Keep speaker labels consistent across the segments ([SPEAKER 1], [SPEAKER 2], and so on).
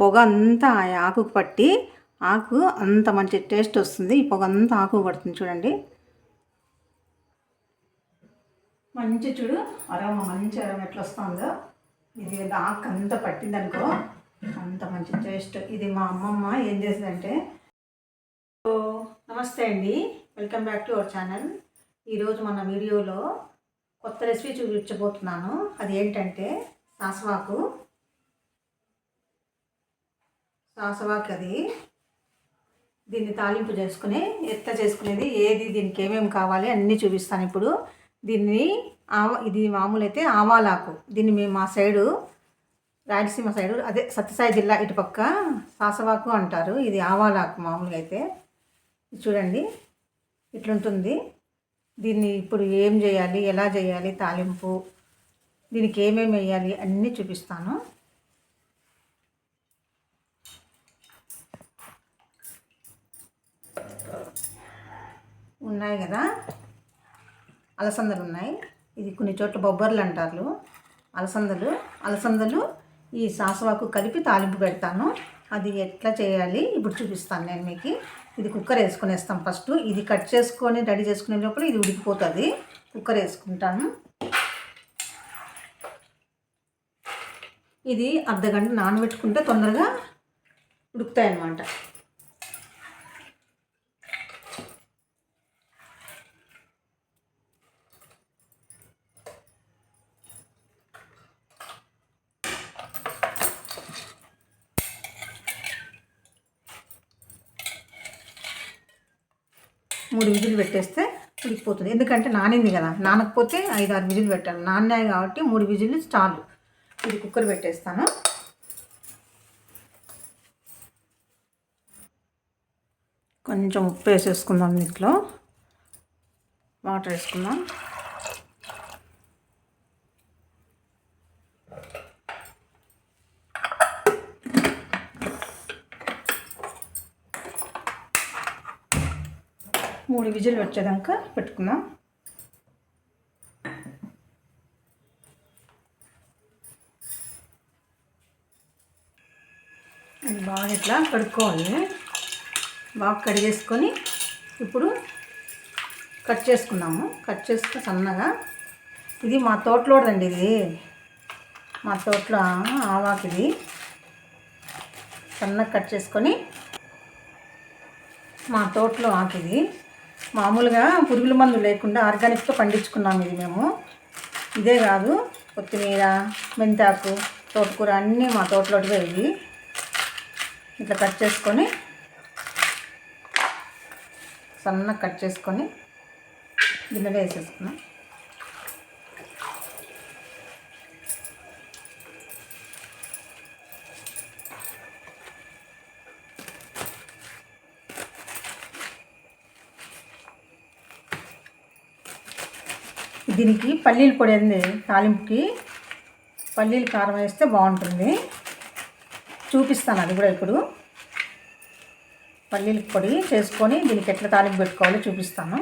[SPEAKER 1] పొగ అంతా ఆ ఆకుకు పట్టి ఆకు అంత మంచి టేస్ట్ వస్తుంది. ఈ పొగ అంతా ఆకు పడుతుంది చూడండి. మంచి చూడు అరవ మంచి అరవ ఎట్లా వస్తుందో. ఇది ఆకు అంత పట్టింది అనుకో అంత మంచి టేస్ట్. ఇది మా అమ్మమ్మ ఏం చేసిందంటే ఓ, నమస్తే అండి. Welcome back to our channel. ఈరోజు మన వీడియోలో కొత్త రెసిపీ చూపించబోతున్నాను. అది ఏంటంటే సాసవాకు. సాసవాక్ అది దీన్ని తాలింపు చేసుకుని ఎత్త చేసుకునేది ఏది దీనికి ఏమేమి కావాలి అన్నీ చూపిస్తాను ఇప్పుడు. దీన్ని ఆమ ఇది మామూలు అయితే ఆవాలాకు. దీన్ని మేము మా సైడు రాయలసీమ సైడు అదే సత్యసాయి జిల్లా ఇటుపక్క సాసవాకు అంటారు. ఇది ఆవాలాకు మామూలుగా అయితే. చూడండి ఇట్లుంటుంది. దీన్ని ఇప్పుడు ఏం చేయాలి ఎలా చేయాలి తాలింపు దీనికి ఏమేమి వేయాలి అన్నీ చూపిస్తాను. ఉన్నాయి కదా? అలసందలు ఉన్నాయి. ఇది కొన్ని చోట్ల బొబ్బర్లు అంటారు అలసందలు అలసందలు ఈ సాసవాకు కలిపి తాలింపు పెడతాను. అది ఎట్లా చేయాలి? ఇప్పుడు చూపిస్తాను నేను మీకు. ఇది కుక్కర్ వేసుకునేస్తాం ఫస్ట్. ఇది కట్ చేసుకొని రెడీ చేసుకునే లోపల ఇది ఉడికిపోతుంది. కుక్కర్ వేసుకుంటాను. ఇది అర్ధగంట నానబెట్టుకుంటే తొందరగా ఉడుకుతాయి అన్నమాట మూడు విజులు పెట్టేస్తే ఉడికిపోతుంది. ఎందుకంటే నానింది కదా. నానకపోతే ఐదు ఆరు విజులు పెట్టాలి నాన్నాయి కాబట్టి మూడు విజులు చాలు ఇది కుక్కర్ పెట్టేస్తాను. కొంచెం ఉప్పు వేసేసుకుందాం దీంట్లో. వాటర్ వేసుకుందాం. మూడు విజిల్ వచ్చేదాకా పెట్టుకుందాం. ఇది బాగా ఇట్లా కడుక్కోవాలి. బాగా కడిగేసుకొని ఇప్పుడు కట్ చేసుకున్నాము. కట్ చేసుకుని సన్నగా. ఇది మా తోటలోదండి ఇది. మా తోటలో ఆవాకు ఇది సన్నగా కట్ చేసుకొని మా తోటలో ఆకిది. మామూలుగా పురుగుల మందు లేకుండా ఆర్గానిక్తో పండించుకున్నాం ఇది మేము. ఇదే కాదు కొత్తిమీర మెంతాకు తోటకూర అన్నీ మా తోటలోటివే ఇవి ఇట్లా కట్ చేసుకొని సన్నగా కట్ చేసుకొని గిన్నెలో వేసేసుకున్నాం. దీనికి పల్లీల పొడి అంది తాలింపుకి. పల్లీలు కారం వేస్తే బాగుంటుంది. చూపిస్తాను అది కూడా ఇప్పుడు. పల్లీల పొడి చేసుకొని దీనికి ఎట్లా తాలింపు పెట్టుకోవాలో చూపిస్తాను.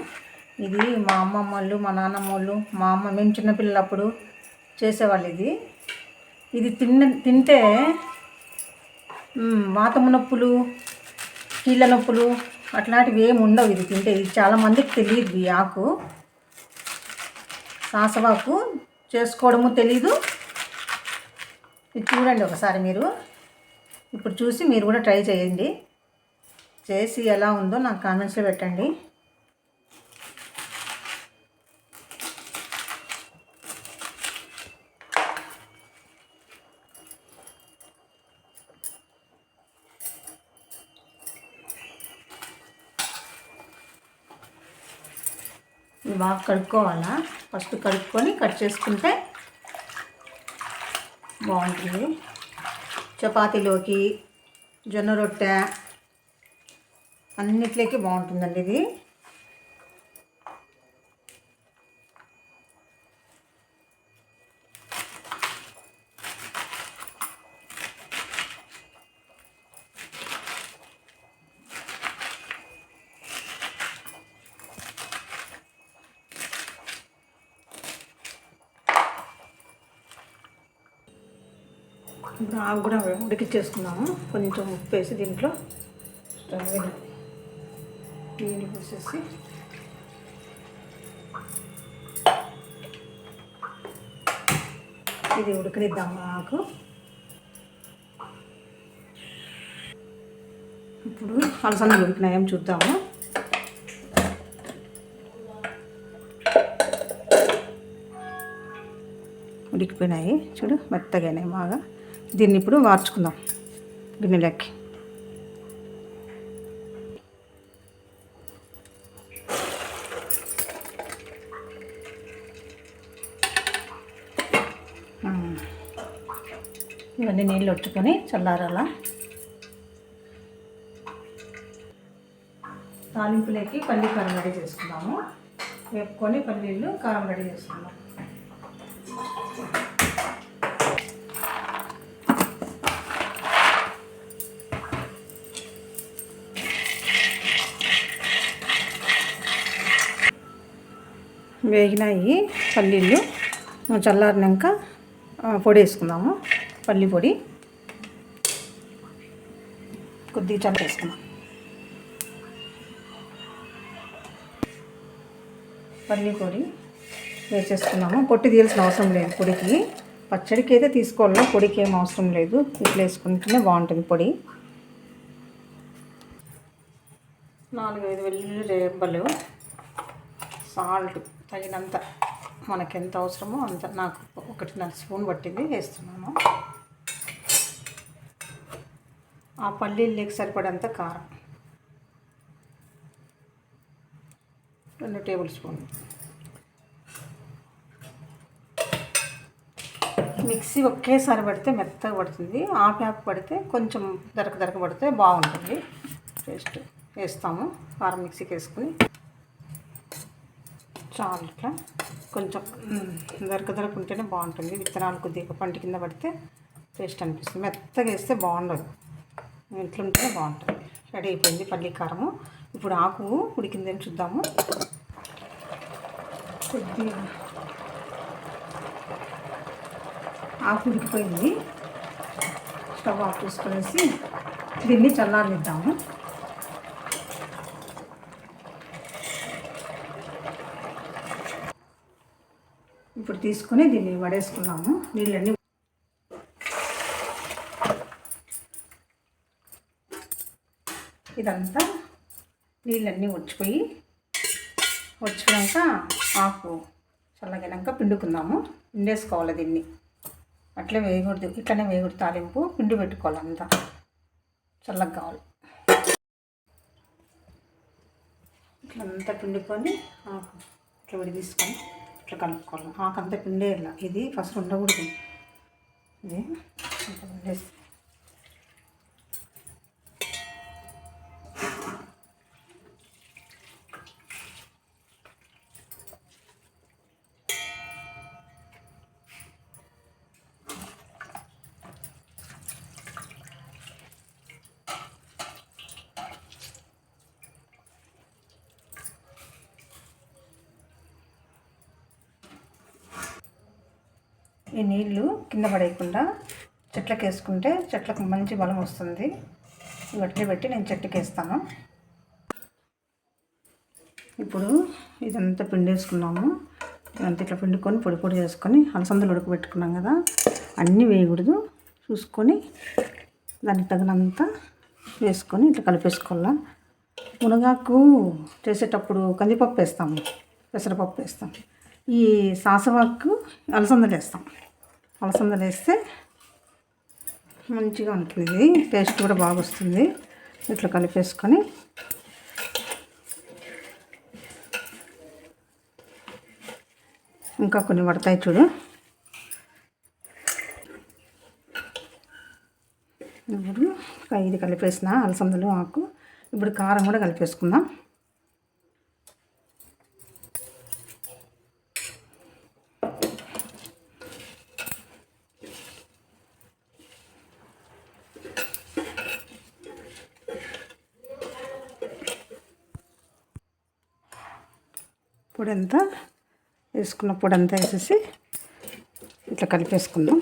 [SPEAKER 1] ఇది మా అమ్మమ్మ వాళ్ళు మా నాన్నమ్మ వాళ్ళు మా అమ్మ మేము చిన్నపిల్లలప్పుడు చేసేవాళ్ళు ఇది. ఇది తిన్న తింటే వాతము నొప్పులు కీళ్ళ నొప్పులు అట్లాంటివి ఏమి ఉండవు ఇది తింటే. ఇది చాలామందికి తెలియదు ఈ ఆకు. సాసవాకు చేసుకోవడము తెలీదు. ఇది చూడండి ఒకసారి మీరు. ఇప్పుడు చూసి మీరు కూడా ట్రై చేయండి. చేసి ఎలా ఉందో నాకు కామెంట్స్లో పెట్టండి. ఇవి బాగా కడుక్కోవాలా? ఫస్ట్ కడుక్కొని కట్ చేసుకుంటే బాగుంటుంది. చపాతీలోకి జొన్న రొట్టె అన్నిట్లోకి బాగుంటుందండి ఇది. ఇప్పుడు ఆవు కూడా ఉడికిచ్చేసుకున్నాము. కొంచెం ఉప్పు వేసి దీంట్లో స్టవ్ నీళ్ళు పోసేసి ఇది ఉడకనిద్దాము ఆకు. ఇప్పుడు అలసందలు ఉడికినాయేం చూద్దాము. ఉడికిపోయినాయి. చూడు మెత్తగానే బాగా. దీన్ని ఇప్పుడు వార్చుకుందాం. గిన్నెలోకి ఇవన్నీ నీళ్ళు వచ్చుకొని చల్లారాలా. తాలింపులోకి పల్లి కారం రెడీ చేసుకున్నాము వేపుకొని పల్లీలు కారం రెడీ చేసుకున్నాము వేగినాయి పల్లీలు. చల్లారినాక పొడి వేసుకుందాము. పల్లి పొడి. కొద్దిగా చల్ల వేసుకుందాం. పల్లి పొడి వేసేసుకున్నాము. పొట్టి తీయాల్సిన అవసరం లేదు పొడికి. పచ్చడికి అయితే తీసుకోవాలి పొడికి ఏం అవసరం లేదు. ఇట్లా వేసుకుంటేనే బాగుంటుంది పొడి. నాలుగైదు వెల్లుల్లి రేపలు సాల్ట్ తగినంత మనకి ఎంత అవసరమో అంత నాకు ఒకటిన్నర స్పూన్ పట్టింది వేస్తున్నాను. ఆ పల్లీలకి సరిపడంత కారం. రెండు టేబుల్ స్పూన్. మిక్సీ ఒకేసారి పడితే మెత్తగా పడుతుంది. ఆ ప్యాప్ పడితే కొంచెం దరక దరక పడితే బాగుంటుంది. టేస్ట్ వేస్తాము. కారం మిక్సీకి వేసుకుని. చాలు ఇట్లా కొంచెం మ్, దరక ఉంటేనే బాగుంటుంది. విత్తనాలు కొద్దిగా పంట కింద పడితే టేస్ట్ అనిపిస్తుంది. మెత్తగా వేస్తే బాగుండదు. ఇట్లుంటేనే బాగుంటుంది. రెడీ అయిపోయింది పల్లి కారము. ఇప్పుడు ఆకు ఉడికిందని చూద్దాము. కొద్దిగా ఆకు ఉడికిపోయింది. స్టవ్ ఆఫ్ చేసుకునేసి దీన్ని చల్లారనిద్దాము. ఇప్పుడు తీసుకొని దీన్ని వడేసుకున్నాము. నీళ్ళన్నీ ఇదంతా నీళ్ళన్నీ వచ్చిపోయి వచ్చినాక ఆకు చల్లగినాక పిండుకుందాము. పిండేసుకోవాలి దీన్ని. అట్లే వేయకూడదు. ఇట్లనే వేయకూడదు. తాలింపు పిండి పెట్టుకోవాలి అంతా. చల్లగా కావాలి. ఇట్లంతా పిండుకొని ఆకు ఇట్లా విడి తీసుకొని ఇట్లా కలుపుకోవాలి. ఆకు అంతా పిండేయాల ఇది ఫస్ట్ ఉండకూడదు. ఇది ఇట్లా ఈ నీళ్ళు కింద పడేయకుండా చెట్లకు వేసుకుంటే చెట్లకు మంచి బలం వస్తుంది. గట్టి పెట్టి నేను చెట్టుకి వేస్తాను ఇప్పుడు ఇదంతా పిండేసుకున్నాము. ఇదంతా ఇట్లా పిండుకొని పొడి పొడి చేసుకొని అలసందలు ఉడకబెట్టుకున్నాం కదా అన్నీ వేయకూడదు. చూసుకొని దానికి తగినంత వేసుకొని ఇట్లా కలిపేసుకోవాలా. మునగాకు చేసేటప్పుడు కందిపప్పు వేస్తాము పెసరపప్పు వేస్తాం ఈ సాసవాకు అలసందలు వేస్తాం. అలసందలు వేస్తే మంచిగా ఉంటుంది. ఇది టేస్ట్ కూడా బాగా వస్తుంది ఇట్లా కలిపేసుకొని ఇంకా కొన్ని పడతాయి చూడు. ఇప్పుడు ఇది కలిపేసిన అలసందలు ఆకు. ఇప్పుడు కారం కూడా కలిపేసుకుందాం. పొడంతా వేసుకున్న పొడి అంతా వేసేసి ఇట్లా కలిపేసుకుందాం.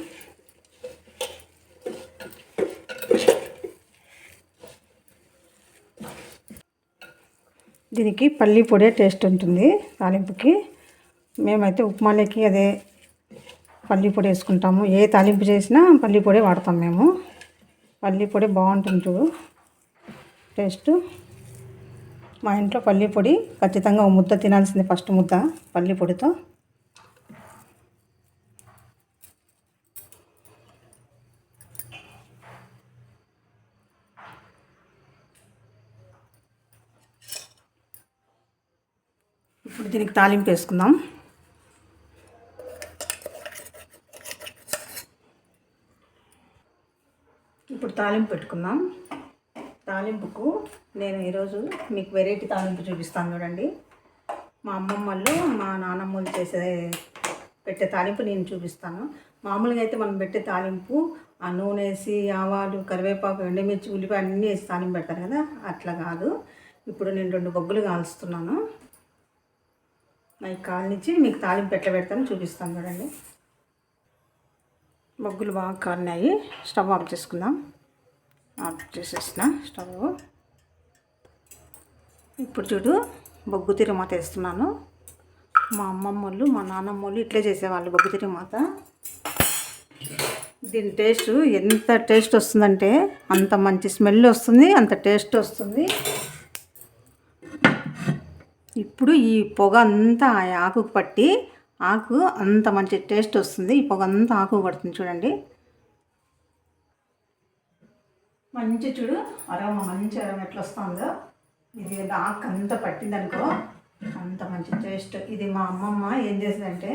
[SPEAKER 1] దీనికి పల్లీ పొడే టేస్ట్ ఉంటుంది తాలింపుకి. మేమైతే ఉప్మాలకి అదే పల్లీ పొడి వేసుకుంటాము. ఏ తాలింపు చేసినా పల్లీ పొడే వాడతాం మేము. పల్లీ పొడి బాగుంటుంది చూడు. టేస్ట్. మా ఇంట్లో పల్లీ పొడి ఖచ్చితంగా ఒక ముద్ద తినాల్సింది ఫస్ట్ ముద్ద పల్లి పొడితో. ఇప్పుడు దీనికి తాలింపు వేసుకుందాం. ఇప్పుడు తాలింపు పెట్టుకుందాం. తాలింపుకు నేను ఈరోజు మీకు వెరైటీ తాలింపు చూపిస్తాను చూడండి. మా అమ్మమ్మ వాళ్ళు మా నానమ్మలు చేసే పెట్టే తాలింపు నేను చూపిస్తాను. మామూలుగా అయితే మనం పెట్టే తాలింపు ఆ నూనె వేసి ఆవాలు కరివేపాకు ఎండుమిర్చి ఉల్లిపాయ అన్నీ వేసి తాలింపు పెడతారు కదా? అట్లా కాదు. ఇప్పుడు నేను రెండు బొగ్గులు కాలుస్తున్నాను నాకు కాలనిచ్చి మీకు తాలింపు ఎట్లా పెడతాను చూపిస్తాను చూడండి. బొగ్గులు బాగా కాలినాయి. స్టవ్ ఆఫ్ చేసుకుందాం. ఆఫ్ చేసేసిన స్టవ్. ఇప్పుడు చూడు బొగ్గు తిరుమాత వేస్తున్నాను. మా అమ్మమ్మ వాళ్ళు మా నాన్నమ్మ వాళ్ళు ఇట్లే చేసేవాళ్ళు బొగ్గు తిరుమాత దీని టేస్ట్ ఎంత టేస్ట్ వస్తుందంటే అంత మంచి స్మెల్ వస్తుంది అంత టేస్ట్ వస్తుంది. ఇప్పుడు ఈ పొగ అంతా ఆ ఆకుకు పట్టి ఆకు అంత మంచి టేస్ట్ వస్తుంది. ఈ పొగ అంతా ఆకు పడుతుంది చూడండి. మంచి చూడు అరవ మంచి అరవ ఎట్లా వస్తుందో. ఇది ఆకు అంతా పట్టిందనుకో అంత మంచి టేస్ట్ ఇది మా అమ్మమ్మ ఏం చేసిందంటే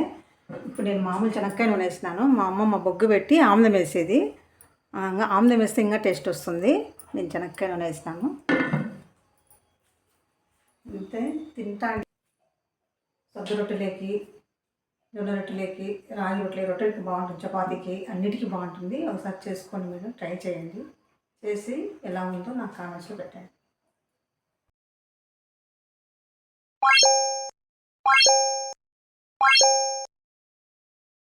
[SPEAKER 1] ఇప్పుడు నేను మామూలు చెనక్కాయ నూనె వేసినాను మా అమ్మమ్మ బొగ్గు పెట్టి ఆమ్లం వేసేది. ఆమ్లం వేస్తే ఇంకా టేస్ట్ వస్తుంది. నేను చెనక్కాయ నూనె వేసినాను అంతే తింటా సద్దు రొట్టెలేకి జొన్న రొట్టెలేకి రాగి రొట్టెలు రొట్టెలకి బాగుంటుంది. చపాతీకి అన్నిటికీ బాగుంటుంది. ఒకసారి చేసుకొని మీరు ట్రై చేయండి. చేసి ఎలా ఉందో నాకు కామెంట్స్లో పెట్టండి.